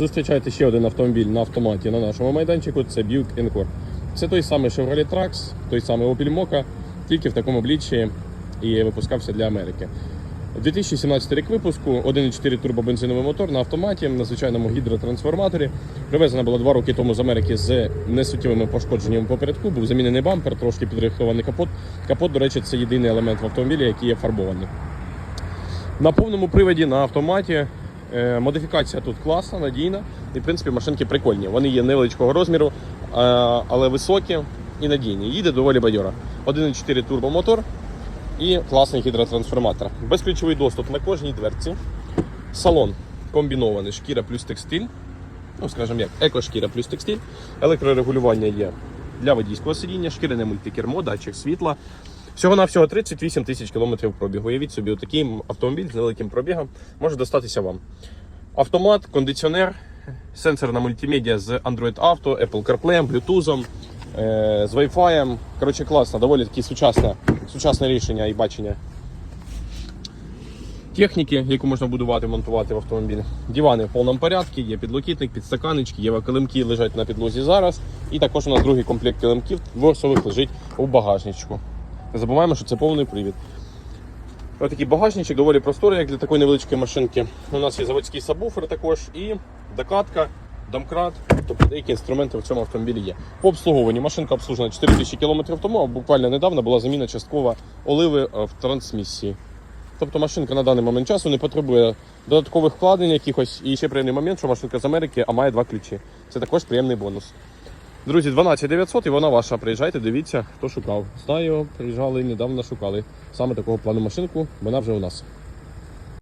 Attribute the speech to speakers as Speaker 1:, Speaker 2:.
Speaker 1: Зустрічаєте ще один автомобіль на автоматі на нашому майданчику. Це Buick Encore. Це той самий Chevrolet Trax, той самий Opel Mokka, тільки в такому обличчі і випускався для Америки. 2017 рік випуску, 1,4 турбобензиновий мотор на автоматі на звичайному гідротрансформаторі. Привезена була два роки тому з Америки з несуттєвими пошкодженнями попередку. Був замінений бампер, трошки підрихтований капот. Капот, до речі, це єдиний елемент в автомобілі, який є фарбований. На повному приводі на автоматі. Е, Модифікація тут класна, надійна. І в принципі машинки прикольні. Вони є невеличкого розміру, е, але високі і надійні. Їде доволі бадьора. 1,4 турбомотор і класний гідротрансформатор. Безключовий доступ на кожній дверці. Салон комбінований шкіра плюс текстиль. Ну, скажімо як, екошкіра плюс текстиль. Електрорегулювання є для водійського сидіння, шкіряне мультикермо, датчик світла. Всього на всього 38 тисяч кілометрів пробігу. Уявіть собі, такий автомобіль з великим пробігом може достатися вам. Автомат, кондиціонер, сенсорна мультимедіа з Android Auto, Apple CarPlay, Bluetooth, е, з Wi-Fi. Коротше, класно, доволі таки сучасне, сучасне рішення і бачення техніки, яку можна будувати, монтувати в автомобіль. Дивани в повному порядку, є підлокітник, підстаканнички, є килимки лежать на підлозі зараз. І також у нас другий комплект килимків дворсових лежить у багажничку. Не забуваємо, що це повний привід. Ось такий багажничок доволі просторий, як для такої невеличкої машинки. У нас є заводський сабвуфер також і докатка, домкрат, тобто деякі інструменти в цьому автомобілі є. По обслуговуванню машинка обслужена 4000 км тому, а буквально недавно була заміна часткова оливи е, в трансмісії. Тобто машинка на даний момент часу не потребує додаткових вкладень якихось. І ще приємний момент, що машинка з Америки, а має два ключі. Це також приємний бонус. Друзі, 12900 і вона ваша. Приїжджайте, дивіться, хто шукав. Знаю, приїжджали недавно шукали саме такого плану машинку, вона вже у нас.